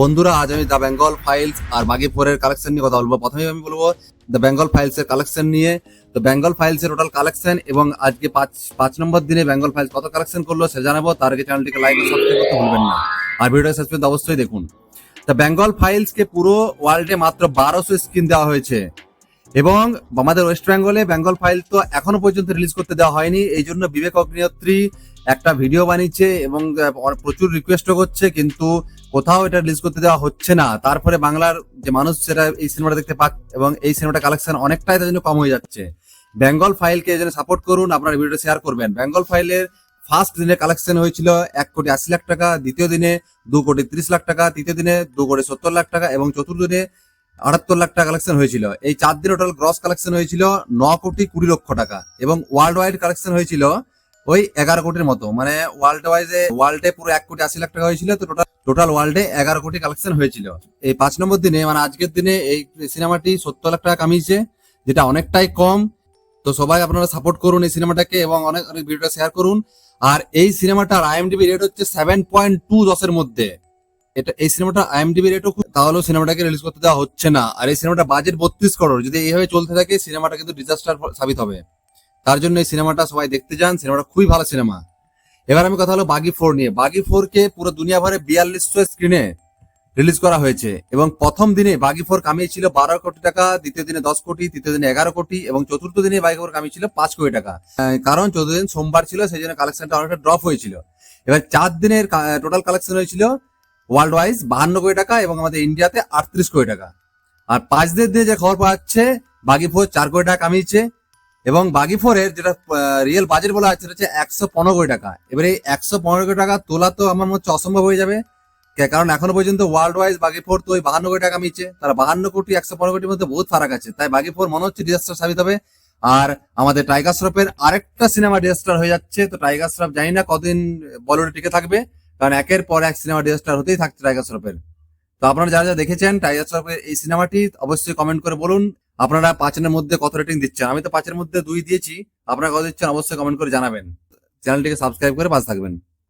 বন্ধুরা, আজ আমি দ্য বেঙ্গল ফাইলস আর বাগি ফোরের কালেকশন নিয়ে কথা বলব। প্রথমেই আমি বলব দ্য বেঙ্গল ফাইলস এর কালেকশন নিয়ে। তো বেঙ্গল ফাইলস এর টোটাল কালেকশন এবং আজকে পাঁচ পাঁচ নম্বর দিনে বেঙ্গল ফাইলস কত কালেকশন করল সে জানাব। তার আগে চ্যানেলটিকে লাইক সাবস্ক্রাইব করতে ভুলবেন না। আর ভিডিওটা শেষ পর্যন্ত অবশ্যই দেখুন। দ্য বেঙ্গল ফাইলস কে পুরো ওয়ার্ল্ডে মাত্র বারোশো স্ক্রিন দেওয়া হয়েছে। এবং আমাদের ওয়েস্ট বেঙ্গলে বেঙ্গল ফাইল তো এখনও পর্যন্ত রিলিজ করতে দেওয়া হয়নি। এই জন্য বিবেক অগ্নিহোত্রী একটা ভিডিও বানিয়েছে এবং প্রচুর রিকোয়েস্টও করছে, কিন্তু কোথাও এটা রিলিজ করতে দেওয়া হচ্ছে না। তারপরে বাংলার যে মানুষ, সেটা এই সিনেমাটা দেখতে পাক এবং এই সিনেমাটা কালেকশন অনেকটাই তার জন্য কম হয়ে যাচ্ছে। বেঙ্গল ফাইলকে এই সাপোর্ট করুন, আপনারা ভিডিওটা শেয়ার করবেন। বেঙ্গল ফাইলের ফার্স্ট দিনে কালেকশন হয়েছিল এক কোটি আশি লাখ টাকা, দ্বিতীয় দিনে দু কোটি তিরিশ লাখ টাকা, তৃতীয় দিনে দু কোটি সত্তর লাখ টাকা এবং চতুর্থ দিনে আটাত্তর লাখ টাকা কালেকশন হয়েছিল। এই চার দিনে টোটাল গ্রস কালেকশন হয়েছিল ন কোটি কুড়ি লক্ষ টাকা এবং ওয়ার্ল্ড ওয়াইড কালেকশন হয়েছিল ওই এগারো কোটির মতো। মানে ওয়ার্ল্ড ওয়াইজে ওয়ার্ল্ডে পুরো এক কোটি আশি লাখ টাকা হয়েছিল, তো টোটাল টোটাল ওয়ার্ল্ডে এগারো কোটি কালেকশন হয়েছিল। এই পাঁচ নম্বর দিনে মানে আজকের দিনে এই সিনেমাটি সত্তর লাখ টাকা কামিয়েছে, যেটা অনেকটাই কম। তো সবাই আপনারা সাপোর্ট করুন এই সিনেমাটাকে এবং অনেক অনেক ভিডিওটা শেয়ার করুন। আর এই সিনেমাটার আইএমডিবি রেট হচ্ছে সেভেন পয়েন্ট টু দশের মধ্যে। এটা, এই সিনেমাটা আইএমডিবি রেটও খুব, তাহলেও সিনেমাটাকে রিলিজ করতে দেওয়া হচ্ছে না। আর এই সিনেমাটা বাজেট বত্রিশ করোড় যদি এইভাবে চলতে থাকে সিনেমাটা কিন্তু ডিজাস্টার সাবিত হবে। তার জন্য এই সিনেমাটা সবাই দেখতে যান। সিনেমাটা খুবই ভালো সিনেমা। এবার আমি কথা হলো বাগি ফোর নিয়ে। বাগি ফোর কে পুরো দুনিয়া ভরে বিয়াল্লিশশো স্ক্রিনে রিলিজ করা হয়েছে। এবং প্রথম দিনে বাগি ফোর কামিয়েছিল বারো কোটি টাকা, দ্বিতীয় দিনে দশ কোটি, তৃতীয় দিনে এগারো কোটি এবং চতুর্থ দিনে বাগি ফোর কামিয়েছিল পাঁচ কোটি টাকা। কারণ চতুর্থ দিন সোমবার ছিল, সেই জন্য কালেকশনটা অনেকটা ড্রপ হয়েছিল। এবার চার দিনের টোটাল কালেকশন হয়েছিল ওয়ার্ল্ড ওয়াইজ বাহান্ন কোটি টাকা এবং আমাদের ইন্ডিয়াতে আটত্রিশ কোটি টাকা। আর পাঁচ দিনের দিয়ে যে খবর পাওয়া যাচ্ছে, বাগি ফোর চার কোটি টাকা কামিয়েছে। এবং বাগি ফোরের যেটা রিয়েল বাজেট বলা হচ্ছে সেটা হচ্ছে একশো পনেরো কোটি টাকা। এবারে একশো পনেরো কোটি টাকা তোলা তো আমার মনে হচ্ছে অসম্ভব হয়ে যাবে। কারণ এখনও পর্যন্ত ওয়ার্ল্ড ওয়াইজ বাগি ফোর তো ওই বাহান্ন কোটি টাকা কামিয়েছে। তারা বাহান্ন কোটি, একশো পনেরো কোটির মধ্যে বহুত ফারাক আছে। তাই বাগি ফোর মনে হচ্ছে ডিজাস্টার সাবিত হবে। আর আমাদের টাইগার শ্রফের আরেকটা সিনেমা ডিজাস্টার হয়ে যাচ্ছে। তো টাইগার শ্রফ জানি না কদিন বলিউডে টিকে থাকবে। কারণ একের পর এক সিনেমা ডিজাস্টার হতেই থাকছে টাইগার শ্রফের তো আপনারা যারা যা দেখেছেন টাইগার শ্রফের এই সিনেমাটি অবশ্যই কমেন্ট করে বলুন। আপনারা পাঁচের মধ্যে কত রেটিং দিচ্ছেন? আমি তো পাঁচের মধ্যে দুই দিয়েছি। আপনারা কত দিচ্ছেন অবশ্যই কমেন্ট করে জানাবেন। চ্যানেলটিকে সাবস্ক্রাইব করে পাশে থাকবেন।